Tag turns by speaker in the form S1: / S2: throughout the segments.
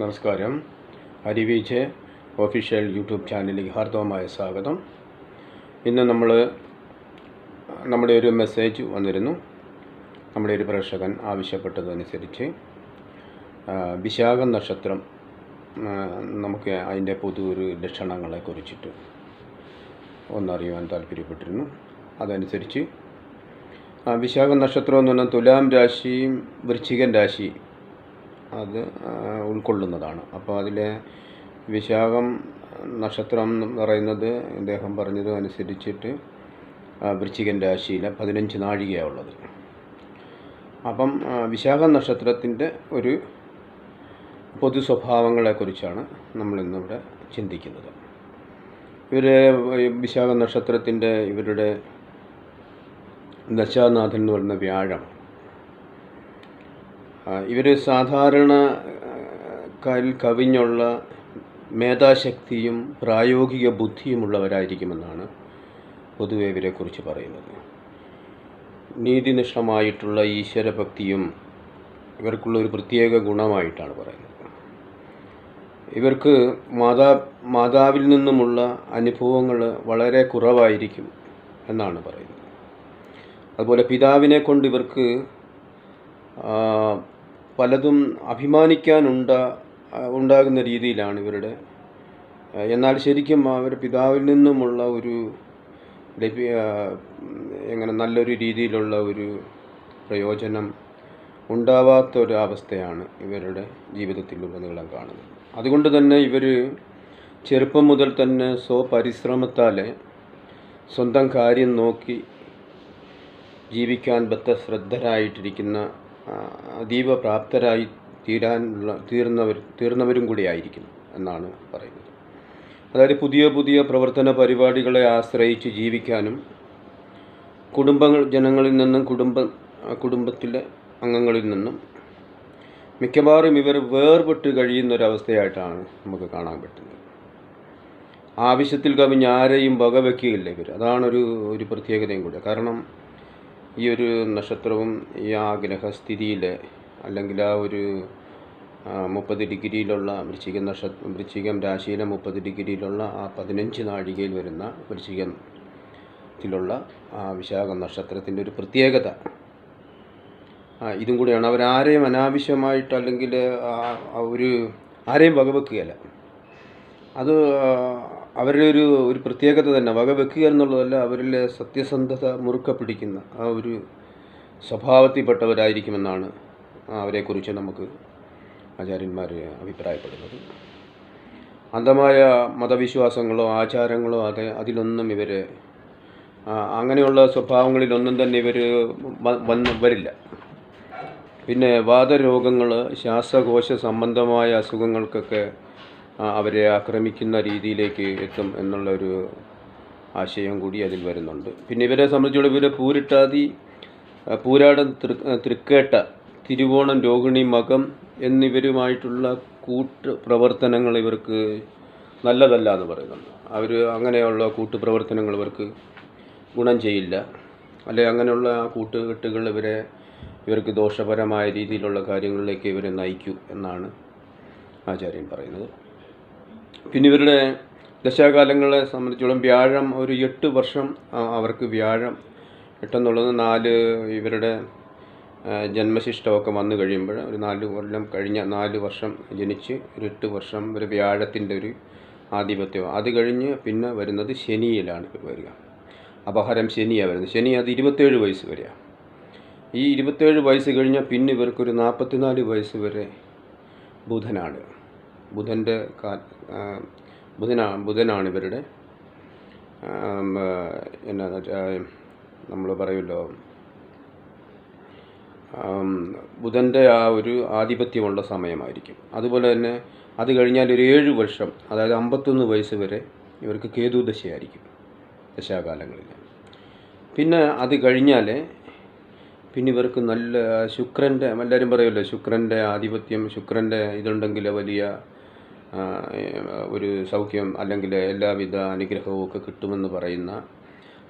S1: നമസ്കാരം. അരിവീച്ച് official YouTube ചാനലിലേക്ക് ഹാർദവമായ സ്വാഗതം. ഇന്ന് നമ്മൾ നമ്മുടെ ഒരു മെസ്സേജ് വന്നിരുന്നു. നമ്മുടെ ഒരു പ്രേക്ഷകൻ ആവശ്യപ്പെട്ടതനുസരിച്ച് വിശാഖ നക്ഷത്രം നമുക്ക് അതിന്റെ പൊതു ഒരു ലക്ഷണങ്ങളെ കുറിച്ചിട്ട് ഒന്നറിയുവാൻ താല്പര്യപ്പെട്ടിരുന്നു. അതനുസരിച്ച് വിശാഖ നക്ഷത്രം എന്ന് പറഞ്ഞാൽ തുലാം രാശിയും വൃശ്ചികൻ രാശി അത് ഉൾക്കൊള്ളുന്നതാണ്. അപ്പോൾ അതിലെ വിശാഖം നക്ഷത്രം എന്ന് പറയുന്നത് അദ്ദേഹം പറഞ്ഞത് അനുസരിച്ചിട്ട് വൃശ്ചികൻ രാശിയിലെ പതിനഞ്ച് നാഴികയാണ് ഉള്ളത്. അപ്പം വിശാഖ നക്ഷത്രത്തിന്റെ ഒരു പൊതു സ്വഭാവങ്ങളെക്കുറിച്ചാണ് നമ്മളിന്നിവിടെ ചിന്തിക്കുന്നത്. ഇവർ വിശാഖ നക്ഷത്രത്തിന്റെ ഇവരുടെ ദശാനാഥൻ എന്ന് പറയുന്ന വ്യാഴം ഇവർ സാധാരണ കാലിൽ കവിഞ്ഞുള്ള മേധാശക്തിയും പ്രായോഗിക ബുദ്ധിയുമുള്ളവരായിരിക്കുമെന്നാണ് പൊതുവെ ഇവരെക്കുറിച്ച് പറയുന്നത്. നീതിനിഷ്ഠമായിട്ടുള്ള ഈശ്വരഭക്തിയും ഇവർക്കുള്ള ഒരു പ്രത്യേക ഗുണമായിട്ടാണ് പറയുന്നത്. ഇവർക്ക് മാതാ മാതാവിൽ നിന്നുമുള്ള അനുഭവങ്ങൾ വളരെ കുറവായിരിക്കും എന്നാണ് പറയുന്നത്. അതുപോലെ പിതാവിനെ കൊണ്ട് ഇവർക്ക് പലതും അഭിമാനിക്കാനുണ്ട ഉണ്ടാകുന്ന രീതിയിലാണ് ഇവരുടെ. എന്നാൽ ശരിക്കും അവർ പിതാവിൽ നിന്നുമുള്ള ഒരു ലഭ്യ എങ്ങനെ നല്ലൊരു രീതിയിലുള്ള ഒരു പ്രയോജനം ഉണ്ടാവാത്ത ഒരു അവസ്ഥയാണ് ഇവരുടെ ജീവിതത്തിലുടനീളം കാണുന്നത്. അതുകൊണ്ട് തന്നെ ഇവർ ചെറുപ്പം മുതൽ തന്നെ സ്വപരിശ്രമത്താൽ സ്വന്തം കാര്യം നോക്കി ജീവിക്കാൻ ബദ്ധശ്രദ്ധരായിട്ടിരിക്കുന്ന ആ, അതീവ പ്രാപ്തരായി തീരാനുള്ള തീർന്നവർ തീർന്നവരും കൂടിയായിരിക്കും എന്നാണ് പറയുന്നത്. അതായത് പുതിയ പുതിയ പ്രവർത്തന പരിപാടികളെ ആശ്രയിച്ച് ജീവിക്കാനും കുടുംബങ്ങൾ ജനങ്ങളിൽ നിന്നും കുടുംബ കുടുംബത്തിലെ അംഗങ്ങളിൽ നിന്നും മിക്കവാറും ഇവർ വേർപെട്ട് കഴിയുന്ന ഒരവസ്ഥയായിട്ടാണ് നമുക്ക് കാണാൻ പറ്റുന്നത്. ആവശ്യത്തിൽ കവിഞ്ഞ് ആരെയും വകവെക്കുകയില്ല ഇവർ. അതാണൊരു ഒരു പ്രത്യേകതയും കൂടെ. കാരണം ഈ ഒരു നക്ഷത്രവും ഈ ആ ഗ്രഹസ്ഥിതിയിൽ അല്ലെങ്കിൽ ആ ഒരു മുപ്പത് ഡിഗ്രിയിലുള്ള വൃശ്ചിക നക്ഷ വൃശ്ചികം രാശിയിലെ മുപ്പത് ഡിഗ്രിയിലുള്ള ആ പതിനഞ്ച് നാഴികയിൽ വരുന്ന വൃശ്ചികത്തിലുള്ള ആ വിശാഖ നക്ഷത്രത്തിന്റെ ഒരു പ്രത്യേകത. ഇതും കൂടിയാണ്. അവരാരെയും അനാവശ്യമായിട്ട് അല്ലെങ്കിൽ ആ- ഒരു ആരെയും വകവെക്കുകയല്ല. അത് അവരുടെ ഒരു ഒരു പ്രത്യേകത തന്നെ. വകവെക്കുക എന്നുള്ളതല്ല അവരിലെ സത്യസന്ധത മുറുക്ക പിടിക്കുന്ന ആ ഒരു സ്വഭാവത്തിൽപ്പെട്ടവരായിരിക്കുമെന്നാണ് അവരെക്കുറിച്ച് നമുക്ക് ആചാര്യന്മാർ അഭിപ്രായപ്പെടുന്നത്. അന്ധമായ മതവിശ്വാസങ്ങളോ ആചാരങ്ങളോ അത് അതിലൊന്നും ഇവർ അങ്ങനെയുള്ള സ്വഭാവങ്ങളിലൊന്നും തന്നെ ഇവർ വന്ന് വരില്ല. പിന്നെ വാദരോഗങ്ങൾ ശ്വാസകോശ സംബന്ധമായ അസുഖങ്ങൾക്കൊക്കെ അവരെ ആക്രമിക്കുന്ന രീതിയിലേക്ക് എത്തും എന്നുള്ളൊരു ആശയം കൂടി അതിൽ വരുന്നുണ്ട്. പിന്നെ ഇവരെ സംബന്ധിച്ചുള്ള ഇവരെ പൂരിട്ടാതി പൂരാടൻ തൃ തൃക്കേട്ട തിരുവോണം രോഹിണി മകം എന്നിവരുമായിട്ടുള്ള കൂട്ട് പ്രവർത്തനങ്ങൾ ഇവർക്ക് നല്ലതല്ല എന്ന് പറയുന്നുണ്ട്. അവർ അങ്ങനെയുള്ള കൂട്ടുപ്രവർത്തനങ്ങൾ ഇവർക്ക് ഗുണം ചെയ്യില്ല. അല്ലെ അങ്ങനെയുള്ള കൂട്ടുകെട്ടുകൾ ഇവരെ ഇവർക്ക് ദോഷപരമായ രീതിയിലുള്ള കാര്യങ്ങളിലേക്ക് ഇവരെ നയിക്കൂ എന്നാണ് ആചാര്യൻ പറയുന്നത്. പിന്നെ ഇവരുടെ ദശാകാലങ്ങളെ സംബന്ധിച്ചോളം വ്യാഴം ഒരു എട്ട് വർഷം അവർക്ക് വ്യാഴം എട്ടെന്നുള്ളത് നാല് ഇവരുടെ ജന്മശിഷ്ടമൊക്കെ വന്നു കഴിയുമ്പോൾ ഒരു നാല് കൊല്ലം കഴിഞ്ഞ നാല് വർഷം ജനിച്ച് ഒരു എട്ട് വർഷം ഒരു വ്യാഴത്തിന്റെ ഒരു ആധിപത്യം അത് കഴിഞ്ഞ് പിന്നെ വരുന്നത് ശനിയിലാണ് ഇവർ വരിക. അപഹരം ശനിയാണ് വരുന്നത്. ശനി അത് ഇരുപത്തേഴ് വയസ്സ് വരെയാണ് ഈ ഇരുപത്തേഴ് വയസ്സ് കഴിഞ്ഞാൽ പിന്നെ ഇവർക്കൊരു നാൽപ്പത്തിനാല് വയസ്സ് വരെ ബുധനാണ്. ബുധന്റെ കാ ബുധനാ ബുധനാണ് ഇവരുടെ. എന്നാ നമ്മൾ പറയുമല്ലോ. ബുധന്റെ ആ ഒരു ആധിപത്യമുള്ള സമയമായിരിക്കും. അതുപോലെ തന്നെ അത് കഴിഞ്ഞാൽ ഒരു ഏഴ് വർഷം അതായത് അമ്പത്തൊന്ന് വയസ്സ് വരെ ഇവർക്ക് കേതു ദശയായിരിക്കും ദശാകാലങ്ങളിൽ. പിന്നെ അത് കഴിഞ്ഞാൽ പിന്നെ ഇവർക്ക് നല്ല ശുക്രന്റെ എല്ലാവരും പറയുമല്ലോ ശുക്രന്റെ ആധിപത്യം ശുക്രന്റെ ഇതുണ്ടെങ്കിൽ വലിയ ഒരു സൗഖ്യം അല്ലെങ്കിൽ എല്ലാവിധ അനുഗ്രഹവും ഒക്കെ കിട്ടുമെന്ന് പറയുന്ന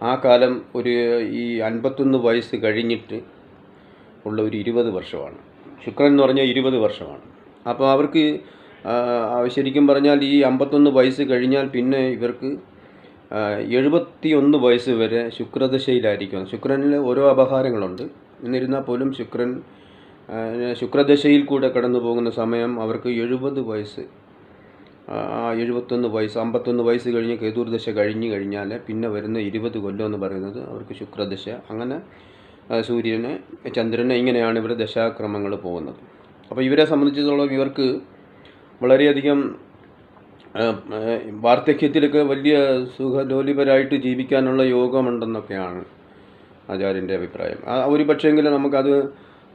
S1: ആ കാലം ഒരു ഈ അൻപത്തൊന്ന് വയസ്സ് കഴിഞ്ഞിട്ട് ഉള്ള ഒരു ഇരുപത് വർഷമാണ്. ശുക്രൻ എന്ന് പറഞ്ഞാൽ ഇരുപത് വർഷമാണ്. അപ്പോൾ അവർക്ക് ശരിക്കും പറഞ്ഞാൽ ഈ അമ്പത്തൊന്ന് വയസ്സ് കഴിഞ്ഞാൽ പിന്നെ ഇവർക്ക് എഴുപത്തി ഒന്ന് വയസ്സ് വരെ ശുക്രദശയിലായിരിക്കും. ശുക്രനിൽ ഓരോ അപഹാരങ്ങളുണ്ട്. എന്നിരുന്നാൽ പോലും ശുക്രൻ ശുക്രദശയിൽ കൂടെ കടന്നു പോകുന്ന സമയം അവർക്ക് എഴുപത് വയസ്സ് എഴുപത്തൊന്ന് വയസ്സ് അമ്പത്തൊന്ന് വയസ്സ് കഴിഞ്ഞ് കേതുർദശ കഴിഞ്ഞ് കഴിഞ്ഞാൽ പിന്നെ വരുന്ന ഇരുപത് കൊല്ലം എന്ന് പറയുന്നത് അവർക്ക് ശുക്രദശ. അങ്ങനെ സൂര്യനെ ചന്ദ്രനെ ഇങ്ങനെയാണ് ഇവരുടെ ദശാക്രമങ്ങൾ പോകുന്നത്. അപ്പോൾ ഇവരെ സംബന്ധിച്ചിടത്തോളം ഇവർക്ക് വളരെയധികം വാർദ്ധക്യത്തിലൊക്കെ വലിയ സുഖലോലിപരായിട്ട് ജീവിക്കാനുള്ള യോഗമുണ്ടെന്നൊക്കെയാണ് ആചാര്യന്റെ അഭിപ്രായം. ഒരു പക്ഷേങ്കിൽ നമുക്കത്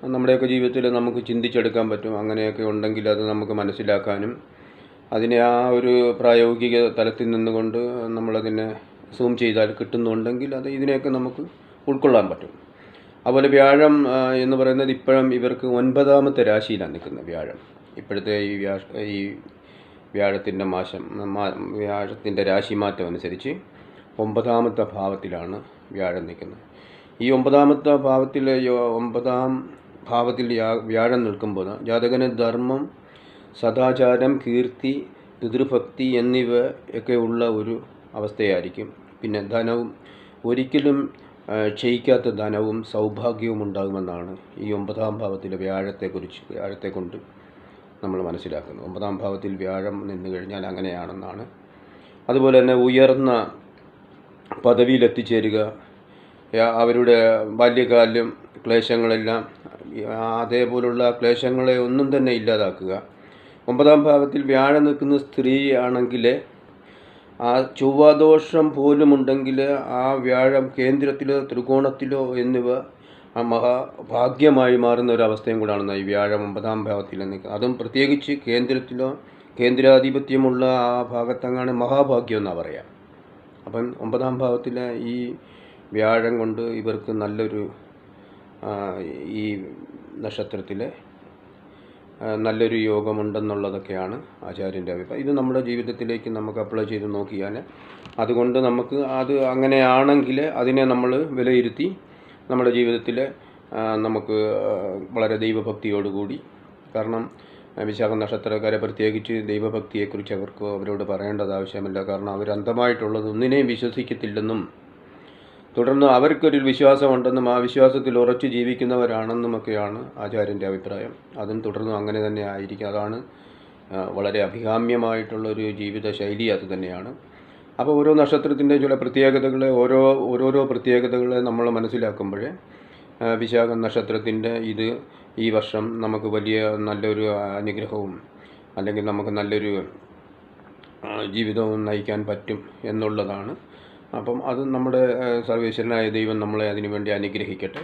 S1: നമ്മുടെയൊക്കെ ജീവിതത്തിൽ നമുക്ക് ചിന്തിച്ചെടുക്കാൻ പറ്റും. അങ്ങനെയൊക്കെ ഉണ്ടെങ്കിൽ അത് നമുക്ക് മനസ്സിലാക്കാനും അതിനെ ആ ഒരു പ്രായോഗിക തലത്തിൽ നിന്നുകൊണ്ട് നമ്മളതിനെ സൂം ചെയ്താൽ കിട്ടുന്നുണ്ടെങ്കിൽ അത് ഇതിനെയൊക്കെ നമുക്ക് ഉൾക്കൊള്ളാൻ പറ്റും. അതുപോലെ വ്യാഴം എന്ന് പറയുന്നത് ഇപ്പോഴും ഇവർക്ക് ഒൻപതാമത്തെ രാശിയിലാണ് നിൽക്കുന്നത് വ്യാഴം. ഇപ്പോഴത്തെ ഈ വ്യാഴ ഈ വ്യാഴത്തിന്റെ മാസം മാ- വ്യാഴത്തിന്റെ രാശി മാറ്റം അനുസരിച്ച് ഒമ്പതാമത്തെ ഭാവത്തിലാണ് വ്യാഴം നിൽക്കുന്നത്. ഈ ഒമ്പതാമത്തെ ഭാവത്തിൽ ഒമ്പതാം ഭാവത്തിൽ വ്യാഴം നിൽക്കുമ്പോൾ ജാതകന് ധർമ്മം സദാചാരം കീർത്തി പിതൃഭക്തി എന്നിവ ഒക്കെ ഉള്ള ഒരു അവസ്ഥയായിരിക്കും. പിന്നെ ധനവും ഒരിക്കലും ക്ഷയിക്കാത്ത ധനവും സൗഭാഗ്യവും ഉണ്ടാകുമെന്നാണ് ഈ ഒമ്പതാം ഭാവത്തിലെ വ്യാഴത്തെക്കുറിച്ച് വ്യാഴത്തെ കൊണ്ട് നമ്മൾ മനസ്സിലാക്കുന്നത്. ഒമ്പതാം ഭാവത്തിൽ വ്യാഴം നിന്ന് കഴിഞ്ഞാൽ അങ്ങനെയാണെന്നാണ്. അതുപോലെ തന്നെ ഉയർന്ന പദവിയിലെത്തിച്ചേരുക അവരുടെ ബാല്യകാലം ക്ലേശങ്ങളെല്ലാം അതേപോലുള്ള ക്ലേശങ്ങളെ ഒന്നും തന്നെ ഇല്ലാതാക്കുക ഒമ്പതാം ഭാവത്തിൽ വ്യാഴം നിൽക്കുന്ന സ്ത്രീ ആണെങ്കിൽ ആ ചൊവ്വാദോഷം പോലുമുണ്ടെങ്കിൽ ആ വ്യാഴം കേന്ദ്രത്തിലോ ത്രികോണത്തിലോ എന്നിവ ആ മഹാഭാഗ്യമായി മാറുന്ന ഒരു അവസ്ഥയും കൂടാണ് ഈ വ്യാഴം ഒമ്പതാം ഭാവത്തിൽ നിൽക്കുന്നത്. അതും പ്രത്യേകിച്ച് കേന്ദ്രത്തിലോ കേന്ദ്രാധിപത്യമുള്ള ആ ഭാഗത്തങ്ങാണ് മഹാഭാഗ്യം എന്നാണ് പറയാം. അപ്പം ഒമ്പതാം ഭാവത്തിലെ ഈ വ്യാഴം കൊണ്ട് ഇവർക്ക് നല്ലൊരു ഈ നക്ഷത്രത്തിലെ നല്ലൊരു യോഗമുണ്ടെന്നുള്ളതൊക്കെയാണ് ആചാര്യന്റെ അഭിപ്രായം. ഇത് നമ്മുടെ ജീവിതത്തിലേക്ക് നമുക്ക് അപ്ലൈ ചെയ്ത് നോക്കിയാൽ അതുകൊണ്ട് നമുക്ക് അത് അങ്ങനെയാണെങ്കിൽ അതിനെ നമ്മൾ വിലയിരുത്തി നമ്മുടെ ജീവിതത്തിൽ നമുക്ക് വളരെ ദൈവഭക്തിയോടുകൂടി കാരണം വിശാഖ നക്ഷത്രക്കാരെ പ്രത്യേകിച്ച് ദൈവഭക്തിയെക്കുറിച്ച് അവർക്ക് അവരോട് പറയേണ്ടത് ആവശ്യമില്ല. കാരണം അവർ അന്ധമായിട്ടുള്ളത് ഒന്നിനെയും വിശ്വസിക്കത്തില്ലെന്നും തുടർന്ന് അവർക്കൊരു വിശ്വാസമുണ്ടെന്നും ആ വിശ്വാസത്തിൽ ഉറച്ചു ജീവിക്കുന്നവരാണെന്നുമൊക്കെയാണ് ആചാര്യന്റെ അഭിപ്രായം. അതും തുടർന്നും അങ്ങനെ തന്നെ ആയിരിക്കും. അതാണ് വളരെ അഭികാമ്യമായിട്ടുള്ളൊരു ജീവിത ശൈലി അത് തന്നെയാണ്. അപ്പോൾ ഓരോ നക്ഷത്രത്തിന്റെ ചില പ്രത്യേകതകളെ ഓരോ ഓരോരോ പ്രത്യേകതകളെ നമ്മൾ മനസ്സിലാക്കുമ്പോൾ വിശാഖ നക്ഷത്രത്തിന്റെ ഇത് ഈ വർഷം നമുക്ക് വലിയ നല്ലൊരു അനുഗ്രഹവും അല്ലെങ്കിൽ നമുക്ക് നല്ലൊരു ജീവിതവും നയിക്കാൻ പറ്റും എന്നുള്ളതാണ്. അപ്പം അത് നമ്മുടെ സർവേശ്വരനായ ദൈവം നമ്മളെ അതിനുവേണ്ടി അനുഗ്രഹിക്കട്ടെ.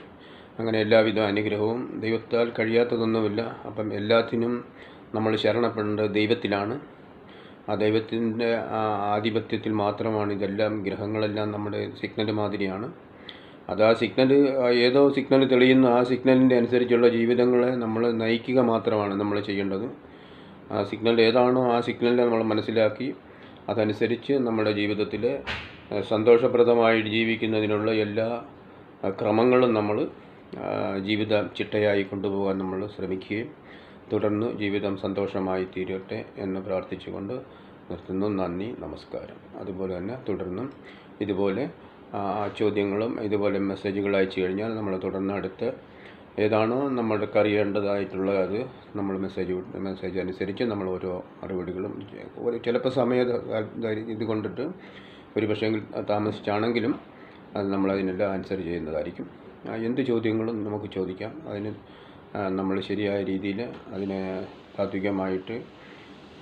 S1: അങ്ങനെ എല്ലാവിധ അനുഗ്രഹവും ദൈവത്താൽ കഴിയാത്തതൊന്നുമില്ല. അപ്പം എല്ലാത്തിനും നമ്മൾ ശരണപ്പെടേണ്ടത് ദൈവത്തിലാണ്. ആ ദൈവത്തിന്റെ ആധിപത്യത്തിൽ മാത്രമാണ് ഇതെല്ലാം ഗ്രഹങ്ങളെല്ലാം നമ്മുടെ സിഗ്നൽ മാതിരിയാണ്. അത് ആ സിഗ്നൽ ഏതോ സിഗ്നൽ തെളിയുന്ന ആ സിഗ്നലിന്റെ അനുസരിച്ചുള്ള ജീവിതങ്ങളെ നമ്മൾ നയിക്കുക മാത്രമാണ് നമ്മൾ ചെയ്യേണ്ടത്. ആ സിഗ്നൽ ഏതാണോ ആ സിഗ്നലിനെ നമ്മൾ മനസ്സിലാക്കി അതനുസരിച്ച് നമ്മുടെ ജീവിതത്തിൽ സന്തോഷപ്രദമായി ജീവിക്കുന്നതിനുള്ള എല്ലാ ക്രമങ്ങളും നമ്മൾ ജീവിത ചിട്ടയായി കൊണ്ടുപോകാൻ നമ്മൾ ശ്രമിക്കുകയും തുടർന്ന് ജീവിതം സന്തോഷമായി തീരട്ടെ എന്ന് പ്രാർത്ഥിച്ചുകൊണ്ട് നിർത്തുന്നു. നന്ദി നമസ്കാരം. അതുപോലെ തന്നെ തുടർന്നും ഇതുപോലെ ചോദ്യങ്ങളും ഇതുപോലെ മെസ്സേജുകൾ അയച്ചു കഴിഞ്ഞാൽ നമ്മൾ തുടർന്ന് അടുത്ത് ഏതാണോ നമ്മൾക്ക് അറിയേണ്ടതായിട്ടുള്ള അത് നമ്മൾ മെസ്സേജ് മെസ്സേജ് അനുസരിച്ച് നമ്മൾ ഓരോ മറുപടികളും ചിലപ്പോൾ സമയ ഇത് കൊണ്ടിട്ട് ഒരു പക്ഷേ താമസിച്ചാണെങ്കിലും അത് നമ്മളതിനെല്ലാം ആൻസർ ചെയ്യുന്നതായിരിക്കും. എന്ത് ചോദ്യങ്ങളും നമുക്ക് ചോദിക്കാം. അതിന് നമ്മൾ ശരിയായ രീതിയിൽ അതിനെ താത്വികമായിട്ട്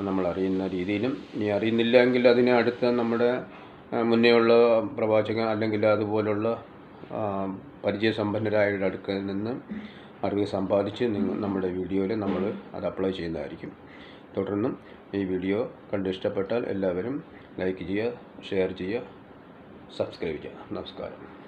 S1: നമ്മൾ അറിയുന്ന രീതിയിലും ഇനി അറിയുന്നില്ല എങ്കിൽ അതിനെ അടുത്ത നമ്മുടെ മുന്നേ മുന്നേയുള്ള പ്രവാചകൻ അല്ലെങ്കിൽ അതുപോലുള്ള ആ, പരിചയസമ്പന്നരായവരുടെ അടുക്കൽ നിന്ന് അറിവ് സമ്പാദിച്ച് നമ്മുടെ വീഡിയോയിൽ നമ്മൾ അത് അപ്ലൈ ചെയ്യുന്നതായിരിക്കും. തുടർന്നും ഈ വീഡിയോ കണ്ട് ഇഷ്ടപ്പെട്ടാൽ എല്ലാവരും ലൈക്ക് ചെയ്യുക ഷെയർ ചെയ്യുക സബ്സ്ക്രൈബ് ചെയ്യുക. നമസ്കാരം.